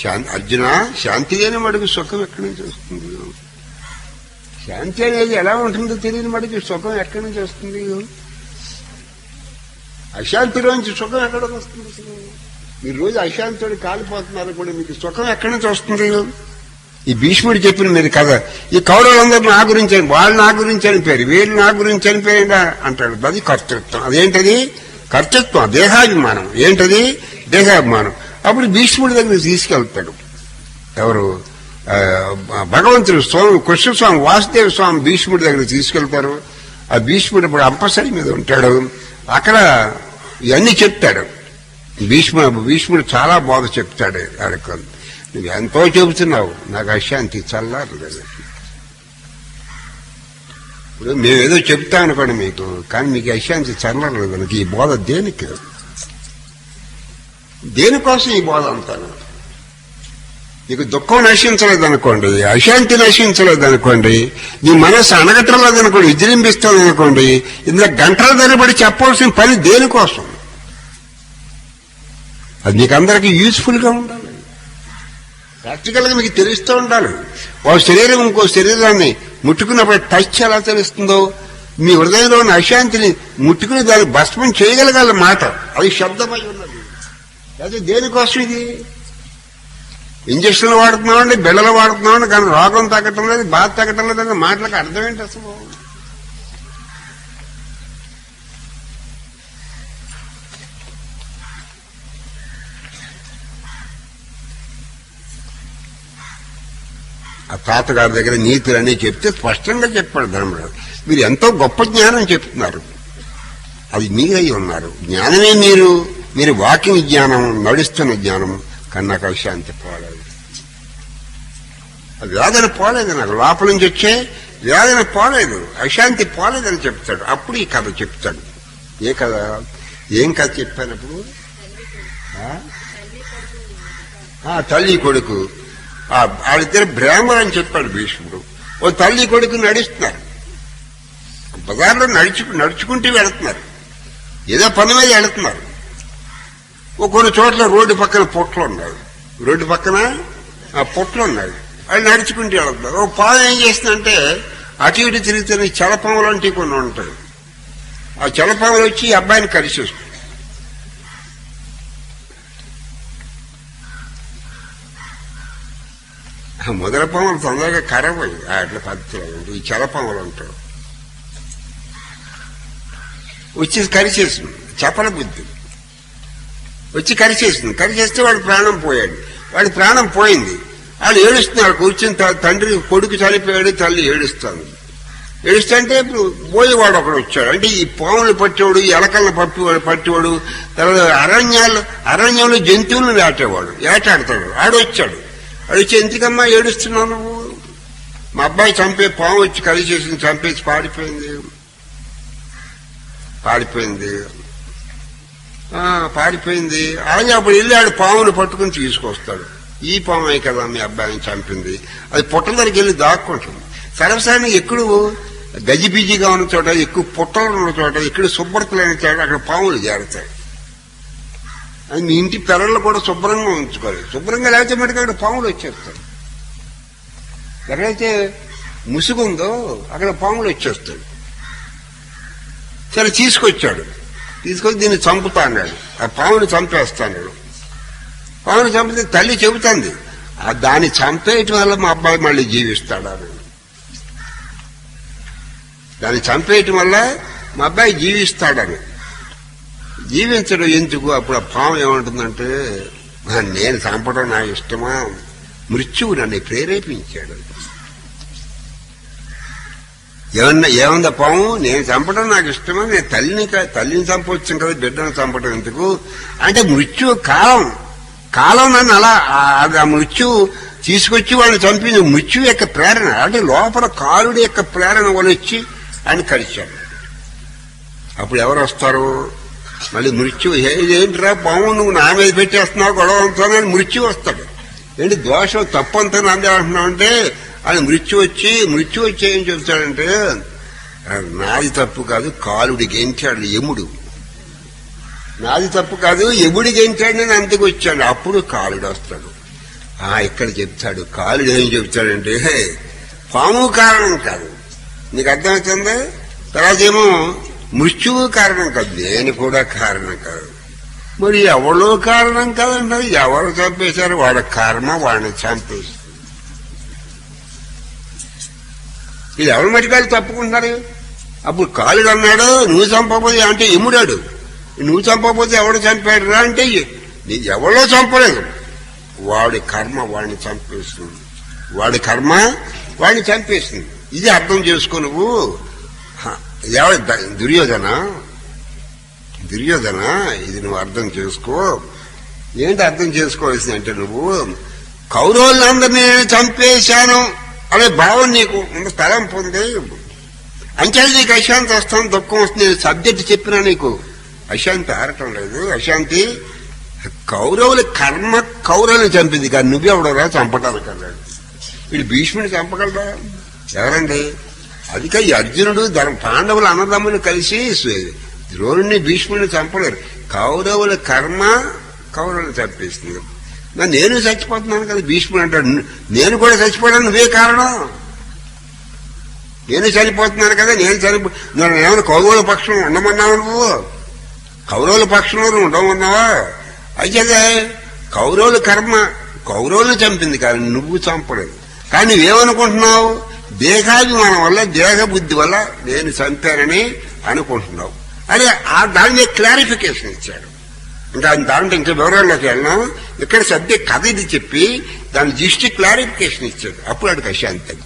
శాంతి అర్జున శాంతి లేని వాడికి సుఖం ఎక్కడి నుంచి వస్తుంది? శాంతి అనేది ఎలా ఉంటుందో తెలియని వాడికి సుఖం ఎక్కడి నుంచి వస్తుంది? అశాంతిలోంచి సుఖం ఎక్కడికి వస్తుంది మీరు రోజు అశాంతితో కాలిపోతున్నారు కూడా మీకు సుఖం ఎక్కడి నుంచి వస్తుంది? ఈ భీష్ముడు చెప్పిన మీరు కథ ఈ కౌరవులందరూ నా గురించి వాళ్ళు నా గురించి అనిపోయారు వీళ్ళు నా గురించి అనిపోయారా అంటాడు. అది కర్తృత్వం. అదేంటది? కర్తృత్వం దేహాభిమానం. ఏంటది? దేహాభిమానం. అప్పుడు భీష్ముడి దగ్గర తీసుకెళ్తాడు. ఎవరు? భగవంతుడు స్వామి కృష్ణస్వామి వాసుదేవ స్వామి భీష్ముడి దగ్గర తీసుకెళ్తారు. ఆ భీష్ముడు ఇప్పుడు అంపసరి మీద ఉంటాడు. అక్కడ ఇవన్నీ చెప్తాడు. భీష్మ భీష్ముడు చాలా బాధ చెప్తాడు ఆడకు. నువ్వు ఎంతో చెబుతున్నావు. నాకు అశాంతి చల్లారలేదు ఇప్పుడు మేము ఏదో అనుకోండి మీకు కానీ మీకు అశాంతి చల్లలేదు నాకు ఈ బోధ దేనికి? దేనికోసం ఈ బోధ అంటాను? నీకు దుఃఖం నశించలేదు అనుకోండి అశాంతి నశించలేదు అనుకోండి నీ మనసు అనగటలేదు అనుకోండి విజృంభిస్తుంది అనుకోండి ఇందులో గంటల తరబడి చెప్పవలసిన పని దేనికోసం? అది నీకు అందరికీ యూస్ఫుల్గా ఉండాలి. ప్రాక్టికల్గా మీకు తెలుస్తూ ఉండాలి. ఒక శరీరం ఇంకో శరీరాన్ని ముట్టుకున్నప్పుడు టచ్ ఎలా తెలుస్తుందో మీ హృదయంలో ఉన్న అశాంతిని ముట్టుకుని దాన్ని భస్మం చేయగలగాలి మాట అది శబ్దమై ఉన్నది. అది దేనికోసం ఇది? ఇంజక్షన్లు వాడుతున్నామండి బిళ్ళలు వాడుతున్నామండి కానీ రోగం తగ్గటం లేదు బాధ తగ్గటం లేదు అనే మాటలకు అర్థం ఏంటి అసలు? ఆ తాతగారి దగ్గర నీతులన్నీ చెప్తే స్పష్టంగా చెప్పాడు ధర్మరాజు. మీరు ఎంతో గొప్ప జ్ఞానం చెప్తున్నారు. అది మీరై ఉన్నారు. జ్ఞానమే మీరు. మీరు వాకింగ్ జ్ఞానం నడుస్తున్న జ్ఞానం కన్నా శాంతి పోలేదు. ఆ వేదన పోలేదు నాకు లోపల నుంచి వచ్చే వేదన పోలేదు అశాంతి పోలేదని చెప్తాడు. అప్పుడు ఈ కథ చెప్తాడు. ఏ కథ? ఏం కథ చెప్పానప్పుడు? తల్లి కొడుకు. వాళ్ళిద్దరు బ్రాహ్మణ అని చెప్పాడు భీష్ముడు. ఓ తల్లి కొడుకు నడుస్తున్నారు. బజార్లో నడుచు నడుచుకుంటూ వెళుతున్నారు. ఏదో పని మీద వెళుతున్నారు. కొన్ని చోట్ల రోడ్డు పక్కన పొట్లు ఉన్నాయి. రోడ్డు పక్కన ఆ పొట్లు ఉన్నాయి. అది నడుచుకుంటూ వెళ్తారు ఓ పాదం ఏం చేస్తుందంటే అటు ఇటు తిరుగుతున్న చలపాములు అంటే కొన్ని ఉంటాయి. ఆ చలపాములు వచ్చి ఈ అబ్బాయిని కలిసేస్తుంది మొదల పాములు తొందరగా కరవయి అట్లా పద్ధతిలో ఈ చలపాములు అంటారు. వచ్చేసి కరిచేసింది చపల బుద్ధి. వచ్చి కరిచేసింది కరిచేస్తే వాడు ప్రాణం పోయాడు. వాడి ప్రాణం పోయింది. వాళ్ళు ఏడుస్తున్నాడు. కూర్చుని త- తండ్రి కొడుకు చనిపోయాడు తల్లి ఏడుస్తాను ఏడుస్తుంటే ఇప్పుడు పోయేవాడు ఒకడు వచ్చాడు. అంటే ఈ పాములు పట్టేవాడు ఈ ఎలకలను పట్టేవాడు పట్టేవాడు తర్వాత అరణ్యాలు అరణ్యంలో జంతువులను వేటేవాడు వేటాడతాడు. ఆడు వచ్చాడు. ఆడు వచ్చి ఎందుకమ్మా ఏడుస్తున్నావు నువ్వు? మా అబ్బాయి చంపే పాము వచ్చి కలిసేసింది చంపేసి పాడిపోయింది. పాడిపోయింది. పారిపోయింది. పాడిపోయింది అలాగే అప్పుడు వెళ్ళాడు పామును పట్టుకుని తీసుకొస్తాడు. ఈ పామే కదా మీ అబ్బాయిని చంపింది. అది పుట్టల దగ్గరికి వెళ్ళి దాక్కుంటుంది. సర్వసాధారణ ఎక్కడు గజిబిజిగా ఉన్న చోట ఎక్కువ పుట్టలు ఉన్న చోట ఎక్కడ శుభ్రత లేని చోట అక్కడ పాములు చేరుతాయి అది మీ ఇంటి పెరళ్ళు కూడా శుభ్రంగా ఉంచుకోవాలి. శుభ్రంగా లేకపోతే మటుకు అక్కడ పాములు వచ్చేస్తాయి. ఎక్కడైతే ముసుగుందో అక్కడ పాములు వచ్చేస్తాడు సరే తీసుకొచ్చాడు. తీసుకొని దీన్ని చంపుతా అన్నాడు. ఆ పాముని చంపేస్తా పాముని చంపితే తల్లి చెబుతుంది ఆ దాన్ని చంపేయటం వల్ల మా అబ్బాయి మళ్ళీ జీవిస్తాడు దాన్ని చంపేయటం వల్ల మా అబ్బాయి జీవిస్తాడని. జీవించడం ఎందుకు? అప్పుడు ఆ పాము ఏమంటుందంటే నేను చంపడం నా ఇష్టమా? మృత్యువు నన్ను ప్రేరేపించాడు. ఏమన్నా ఏముందా పాము? నేను చంపడం నాకు ఇష్టమా? నేను తల్లిని తల్లిని చంపవచ్చు కదా బిడ్డను చంపడం ఎందుకు? అంటే మృత్యు కాలం. కాలం నన్ను అలా ఆ- అది ఆ మృత్యు తీసుకొచ్చి వాళ్ళని చంపింది మృత్యు యొక్క ప్రేరణ. అంటే లోపల కాలుడి యొక్క ప్రేరణ వాళ్ళు వచ్చి ఆయన కలిశాడు అప్పుడు ఎవరు వస్తారు? మళ్ళీ మృత్యు ఏంటిరా పాము? నువ్వు నా మీద పెట్టేస్తున్నావు గొడవ అని మృత్యు వస్తాడు. ఏంటి దోషం తప్పంతా నాదే అంటున్నావు అంటే ఆయన మృత్యు వచ్చి మృత్యు వచ్చి ఏం చెప్తాడంటే నాది తప్పు కాదు కాలుడి గెంచాడు యముడు. నాది తప్పు కాదు ఎముడి గెంచాడు నేను అంతకు వచ్చాడు అప్పుడు కాలుడు వస్తాడు. ఆ ఇక్కడ చెప్తాడు కాలుడు ఏం చెప్తాడంటే పాము కారణం కాదు. నీకు అర్థమవుతుంది? తర్వాత ఏమో మృత్యువు కారణం కాదు దేని కూడా కారణం కాదు. మరి ఎవరో కారణం కాదంటే ఎవరు చంపేశారు? వాడ కర్మ వాడిని చంపేశారు. ఇది ఎవరి మటికాలు తప్పుకుంటున్నారు? అప్పుడు కాలుడు అన్నాడు నువ్వు చంపకపోతే అంటే ఇముడాడు నువ్వు చంపకపోతే ఎవడు చంపాడు రా అంటే నీ ఎవరో చంపలేదు. వాడి కర్మ వాడిని చంపేస్తుంది. వాడి కర్మ వాడిని చంపేస్తుంది. ఇది అర్థం చేసుకో నువ్వు. హ, దుర్యోధన? దుర్యోధన ఇది నువ్వు అర్థం చేసుకో. ఏంటి అర్థం చేసుకోవాల్సింది అంటే నువ్వు కౌరవులందరినీ నేను చంపేశాను. అనే భావం నీకు స్థలం పొంది అంచేది నీకు అశాంతి వస్తాను దుఃఖం వస్తుంది. సబ్జెక్ట్ చెప్పినా నీకు అశాంతి ఆరటం లేదు. అశాంతి కౌరవుల కర్మ కౌరవుని చంపింది కానీ నువ్వెవడరా చంపటానికి అన్నాడు వీడు భీష్ముని చంపగలరా? ఎవరండి? అదిక ఈ అర్జునుడు ధర్మ పాండవులు అన్నదమ్ములు కలిసి ద్రోణుని భీష్ముని చంపలేరు. కౌరవుల కర్మ కౌరవులు చంపేస్తుంది. నేను చచ్చిపోతున్నాను కదా భీష్ముడు అంటాడు నేను కూడా చచ్చిపోయాను నువ్వే కారణం? నేను చనిపోతున్నాను కదా నేను చనిపో నన్ను ఏమైనా కౌరవుల పక్షం ఉండమన్నావు నువ్వు? కౌరవుల పక్షంలో నువ్వు ఉండమన్నావా? అయితే కౌరవుల కర్మ కౌరవులు చంపింది కానీ నువ్వు చంపలేదు. కానీ నువ్వేమనుకుంటున్నావు? దేహాభిమానం వల్ల దేహ బుద్ధి వల్ల నేను చంపానని అనుకుంటున్నావు. అదే ఆ దాని మీద క్లారిఫికేషన్ ఇచ్చాడు. దాని దాంట్లో ఇంకా వివరాల్లోకి వెళ్ళినాం ఇక్కడ సద్య కథ ఇది చెప్పి దాని దృష్టి క్లారిఫికేషన్ ఇచ్చాడు. అప్పుడు అడిగి అశాంతి